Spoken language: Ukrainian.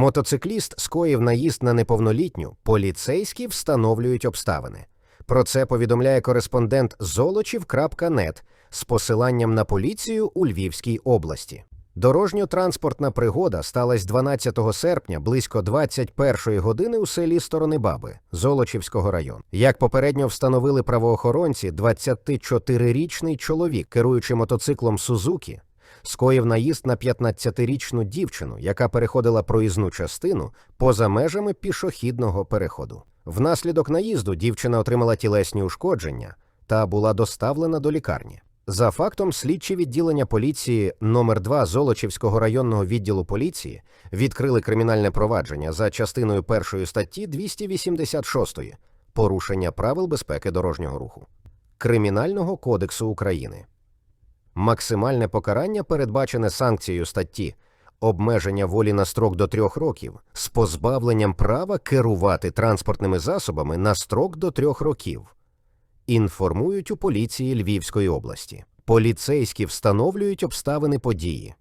Мотоцикліст скоїв наїзд на неповнолітню, поліцейські встановлюють обставини. Про це повідомляє кореспондент Золочів.нет з посиланням на поліцію у Львівській області. Дорожньо-транспортна пригода сталася 12 серпня близько 21 години у селі Сторони Баби Золочівського району. Як попередньо встановили правоохоронці, 24-річний чоловік, керуючи мотоциклом Сузукі, скоїв наїзд на 15-річну дівчину, яка переходила проїзну частину поза межами пішохідного переходу. Внаслідок наїзду дівчина отримала тілесні ушкодження та була доставлена до лікарні. За фактом, слідчі відділення поліції номер 2 Золочівського районного відділу поліції відкрили кримінальне провадження за частиною першої статті 286 порушення правил безпеки дорожнього руху Кримінального кодексу України. Максимальне покарання передбачене санкцією статті обмеження волі на строк до трьох років з позбавленням права керувати транспортними засобами на строк до трьох років. Інформують у поліції Львівської області. Поліцейські встановлюють обставини події.